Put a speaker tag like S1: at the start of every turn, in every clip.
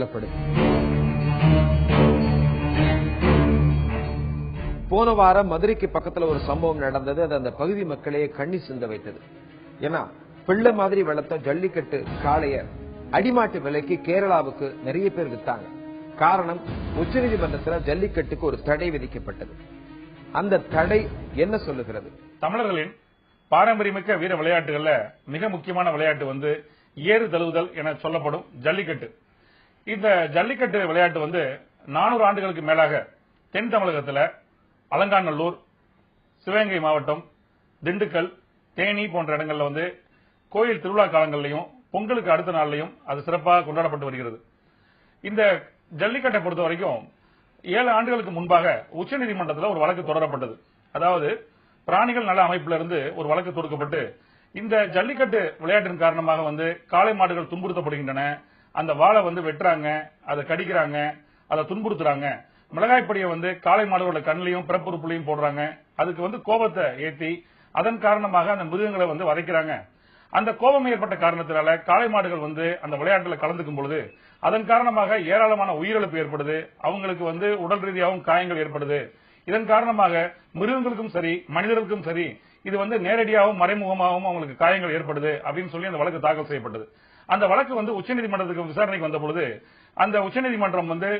S1: புலப்படும். போன வாரம் மதுரைக்கு பக்கத்துல ஒரு சம்பவம் நடந்தது. அது அந்த பகுதி மக்களையே கண்ணி சிந்த வைத்தது. ஏன்னா பிள்ளை மாதிரி வளர்த்த ஜல்லிக்கட்டு காளைய அடிமாட்டு விலைக்கு கேரளாவுக்கு நிறைய பேர் வித்தாங்க. காரணம் உச்சநீதிமன்றத்துல ஜல்லிக்கட்டுக்கு ஒரு தடை விதிக்கப்பட்டது. அந்த தடை என்ன சொல்லுகிறது?
S2: தமிழர்களின் பாரம்பரியமிக்க வீர விளையாட்டுகள்ல மிக முக்கியமான விளையாட்டு வந்து ஏறு தழுவுதல் என சொல்லப்படும் ஜல்லிக்கட்டு. இந்த ஜல்லிக்கட்டு விளையாட்டு வந்து நானூறு ஆண்டுகளுக்கு மேலாக தென் தமிழகத்தில் அலங்காநல்லூர் சிவகங்கை மாவட்டம் திண்டுக்கல் தேனி போன்ற இடங்கள்ல வந்து கோயில் திருவிழா காலங்களிலையும் பொங்கலுக்கு அடுத்த நாள்லையும் அது சிறப்பாக கொண்டாடப்பட்டு வருகிறது. இந்த ஜல்லிக்கட்டை பொறுத்த வரைக்கும் ஏழு ஆண்டுகளுக்கு முன்பாக உச்சநீதிமன்றத்தில் ஒரு வழக்கு தொடரப்பட்டது. அதாவது பிராணிகள் நல அமைப்புல இருந்து ஒரு வழக்கு தொடுக்கப்பட்டு இந்த ஜல்லிக்கட்டு விளையாட்டின் காரணமாக வந்து காளை மாடுகள் துன்புறுத்தப்படுகின்றன அந்த வாளை வந்து வெட்டுறாங்க அதை கடிக்கிறாங்க அதை துன்புறுத்துறாங்க. மிளகாய்ப்பொடியை வந்து காளை மாடுகளோட கண்ணிலையும் பிறப்புறுப்புலையும் போடுறாங்க. அதுக்கு வந்து கோபத்தை ஏற்றி அதன் காரணமாக அந்த மிருகங்களை வந்து வதைக்கிறாங்க. அந்த கோபம் ஏற்பட்ட காரணத்தினால காளை மாடுகள் வந்து அந்த விளையாட்டுல கலந்துக்கும் பொழுது அதன் காரணமாக ஏராளமான உயிரிழப்பு ஏற்படுது. அவங்களுக்கு வந்து உடல் ரீதியாகவும் காயங்கள் ஏற்படுது. இதன் காரணமாக மிருகங்களுக்கும் சரி மனிதர்களுக்கும் சரி இது வந்து நேரடியாகவும் மறைமுகமாகவும் அவங்களுக்கு காயங்கள் ஏற்படுது அப்படின்னு சொல்லி அந்த வழக்கு தாக்கல் செய்யப்பட்டது. அந்த வழக்கு வந்து உச்சநீதிமன்றத்துக்கு விசாரணைக்கு வந்த பொழுது அந்த உச்சநீதிமன்றம் வந்து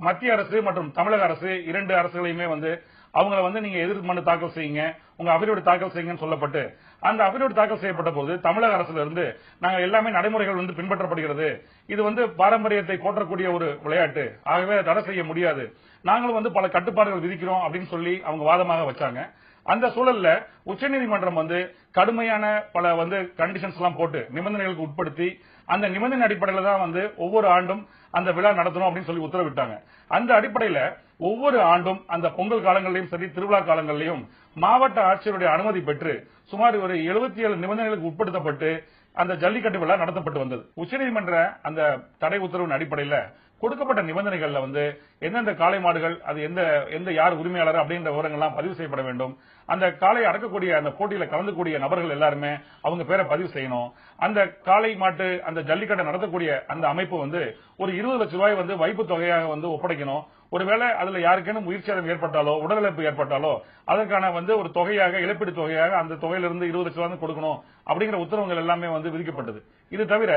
S2: மத்திய அரசு மற்றும் தமிழக அரசு இரண்டு அரசுகளையுமே வந்து அவங்கள வந்து நீங்க எதிர் மனு தாக்கல் செய்யுங்க உங்க அபிரோடு தாக்கல் செய்யுங்கன்னு சொல்லப்பட்டு அந்த அபிரோடு தாக்கல் செய்யப்பட்ட போது தமிழக அரசுல இருந்து நாங்கள் எல்லாமே நடைமுறைகள் வந்து பின்பற்றப்படுகிறது. இது வந்து பாரம்பரியத்தை போற்றக்கூடிய ஒரு விளையாட்டு. ஆகவே தடை செய்ய முடியாது. நாங்களும் வந்து பல கட்டுப்பாடுகள் விதிக்கிறோம் அப்படின்னு சொல்லி அவங்க வாதமாக வச்சாங்க. அந்த சூழல்ல உச்சநீதிமன்றம் வந்து கடுமையான பல வந்து கண்டிஷன்ஸ் எல்லாம் போட்டு நிபந்தனைகளுக்கு உட்படுத்தி அந்த நிபந்தனை அடிப்படையில தான் வந்து ஒவ்வொரு ஆண்டும் அந்த விழா நடத்தணும் அப்படின்னு சொல்லி உத்தரவிட்டாங்க. அந்த அடிப்படையில ஒவ்வொரு ஆண்டும் அந்த பொங்கல் காலங்களிலும் சரி திருவிழா காலங்களிலும் மாவட்ட ஆட்சியருடைய அனுமதி பெற்று சுமார் ஒரு எழுபத்தி ஏழு நிபந்தனைகளுக்கு உட்படுத்தப்பட்டு அந்த ஜல்லிக்கட்டு விழா நடத்தப்பட்டு வந்தது. உச்சநீதிமன்ற அந்த தடை உத்தரவின் அடிப்படையில கொடுக்கப்பட்ட நிபந்தனைகள்ல வந்து எந்தெந்த காளை மாடுகள் அது எந்த எந்த யார் உரிமையாளர் அப்படின்ற விவரங்கள்லாம் பதிவு செய்யப்பட வேண்டும். அந்த காளை அடக்கக்கூடிய அந்த போட்டியில கலந்துக்கூடிய நபர்கள் எல்லாருமே அவங்க பேரை பதிவு செய்யணும். அந்த காளை மாட்டு அந்த ஜல்லிக்கட்டை நடத்தக்கூடிய அந்த அமைப்பு வந்து ஒரு இருபது லட்சம் ரூபாய் வந்து வைப்பு தொகையாக வந்து ஒப்படைக்கணும். ஒருவேளை அதுல யாருக்கேனும் உயிர் சேதம் ஏற்பட்டாலோ உடலிழப்பு ஏற்பட்டாலோ அதற்கான வந்து ஒரு தொகையாக இழப்பீடு தொகையாக அந்த தொகையிலிருந்து இருபது லட்சம் ரூபாய் கொடுக்கணும் அப்படிங்கிற உத்தரவுகள் எல்லாமே வந்து விதிக்கப்பட்டது. இது தவிர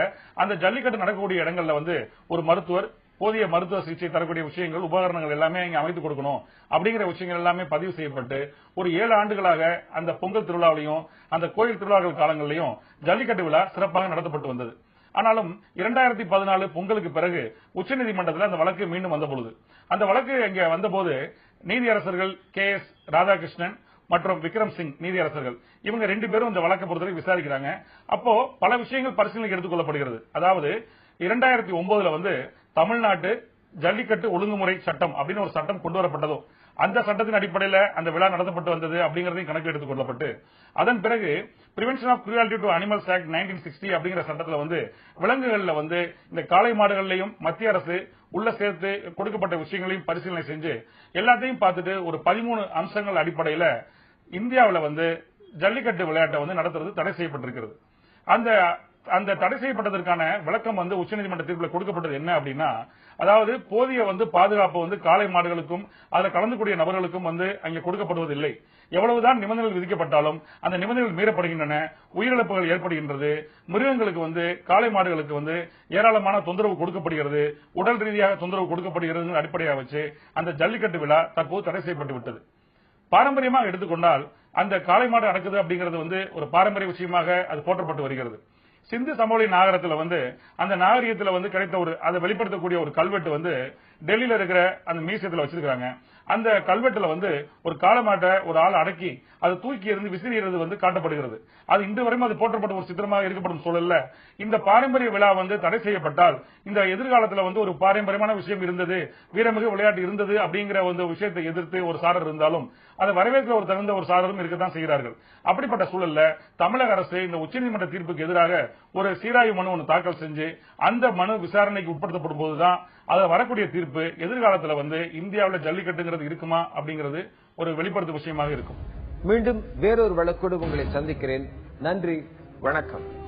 S2: அந்த ஜல்லிக்கட்டு நடக்கக்கூடிய இடங்கள்ல வந்து ஒரு மருத்துவர் போதிய மருத்துவ சிகிச்சை தரக்கூடிய விஷயங்கள் உபகரணங்கள் எல்லாமே இங்க அமைத்து கொடுக்கணும் அப்படிங்கிற விஷயங்கள் எல்லாமே பதிவு செய்யப்பட்டு ஒரு ஏழு ஆண்டுகளாக அந்த பொங்கல் திருவிழாவிலையும் அந்த கோயில் திருவிழாக்கள் காலங்களிலையும் ஜல்லிக்கட்டு விழா சிறப்பாக நடத்தப்பட்டு வந்தது. ஆனாலும் இரண்டாயிரத்தி பதினாலு பொங்கலுக்கு பிறகு உச்சநீதிமன்றத்தில் அந்த வழக்கு மீண்டும் வந்த பொழுது அந்த வழக்கு இங்க வந்தபோது நீதியரசர்கள் கே எஸ் ராதாகிருஷ்ணன் மற்றும் விக்ரம் சிங் நீதியரசர்கள் இவங்க ரெண்டு பேரும் இந்த வழக்கை பொறுத்தவரை விசாரிக்கிறாங்க. அப்போ பல விஷயங்கள் பரிசீலனைக்கு எடுத்துக்கொள்ளப்படுகிறது. அதாவது இரண்டாயிரத்தி ஒன்பதுல வந்து தமிழ்நாட்டு ஜல்லிக்கட்டு ஒழுங்குமுறை சட்டம் அப்படின்னு ஒரு சட்டம் கொண்டு வரப்பட்டதோ அந்த சட்டத்தின் அடிப்படையில் அந்த விழா நடத்தப்பட்டு வந்தது அப்படிங்கறதையும் கணக்கில் எடுத்துக் கொள்ளப்பட்டு அதன் பிறகு prevention of cruelty to animals act nineteen sixty அப்படிங்கிற சட்டத்தில் வந்து விலங்குகளில் வந்து இந்த காளை மாடுகள்லையும் மத்திய அரசு உள்ள சேர்த்து கொடுக்கப்பட்ட விஷயங்களையும் பரிசீலனை செஞ்சு எல்லாத்தையும் பார்த்துட்டு ஒரு பதிமூணு அம்சங்கள் அடிப்படையில் இந்தியாவில் வந்து ஜல்லிக்கட்டு விளையாட்டை வந்து நடத்துறது தடை செய்யப்பட்டிருக்கிறது. அந்த அந்த தடை செய்யப்பட்டதற்கான விளக்கம் வந்து உச்சநீதிமன்ற தீர்ப்பில் கொடுக்கப்பட்டது என்ன அப்படின்னா அதாவது போதிய வந்து பாதுகாப்பு வந்து காளை மாடுகளுக்கும் அதில் கலந்துக்கூடிய நபர்களுக்கும் வந்து அங்கே கொடுக்கப்படுவதில்லை. எவ்வளவுதான் நிபந்தனைகள் விதிக்கப்பட்டாலும் அந்த நிபந்தனைகள் மீறப்படுகின்றன உயிரிழப்புகள் ஏற்படுகின்றது மிருகங்களுக்கு வந்து காளை மாடுகளுக்கு வந்து ஏராளமான தொந்தரவு கொடுக்கப்படுகிறது உடல் ரீதியாக தொந்தரவு கொடுக்கப்படுகிறது அடிப்படையாக வச்சு அந்த ஜல்லிக்கட்டு விழா தற்போது தடை செய்யப்பட்டு விட்டது. பாரம்பரியமாக எடுத்துக்கொண்டால் அந்த காளை மாடு அடக்குது அப்படிங்கிறது வந்து ஒரு பாரம்பரிய விஷயமாக அது போற்றப்பட்டு வருகிறது. சிந்து சமவெளி நாகரத்துல வந்து அந்த நாகரிகத்துல வந்து கிடைத்த ஒரு அதை வெளிப்படுத்தக்கூடிய ஒரு கல்வெட்டு வந்து டெல்லியில இருக்கிற அந்த மியூசியத்துல வச்சிருக்காங்க அந்த கல்வெட்டுல வந்து ஒரு காலமாட்டை ஒரு ஆள் அடக்கி அதை தூக்கி இருந்து விசிறியது வந்து காட்டப்படுகிறது. அது இன்று வரையும் அது போற்றப்பட்ட ஒரு சித்திரமாக இருக்கப்படும் சூழல்ல. இந்த பாரம்பரிய விழா வந்து தடை செய்யப்பட்டால் இந்த எதிர்காலத்துல வந்து ஒரு பாரம்பரியமான விஷயம் இருந்தது வீரமிகு விளையாட்டு இருந்தது அப்படிங்கிற ஒரு விஷயத்தை எதிர்த்து ஒரு சாரர் இருந்தாலும் அதை வரவேற்க ஒரு தகுந்த ஒரு சாரரும் இருக்கத்தான் செய்கிறார்கள். அப்படிப்பட்ட சூழல்ல தமிழக அரசு இந்த உச்சநீதிமன்ற தீர்ப்புக்கு எதிராக ஒரு சீராய்வு மனு ஒன்று தாக்கல் செஞ்சு அந்த மனு விசாரணைக்கு உட்படுத்தப்படும் போதுதான் அதை வரக்கூடிய தீர்ப்பு எதிர்காலத்துல வந்து இந்தியாவில் ஜல்லிக்கட்டுங்கிறது இருக்குமா அப்படிங்கிறது ஒரு வெளிப்படுத்தும் விஷயமாக இருக்கும்.
S1: மீண்டும் வேறொரு வழக்கோடு உங்களை சந்திக்கிறேன். நன்றி. வணக்கம்.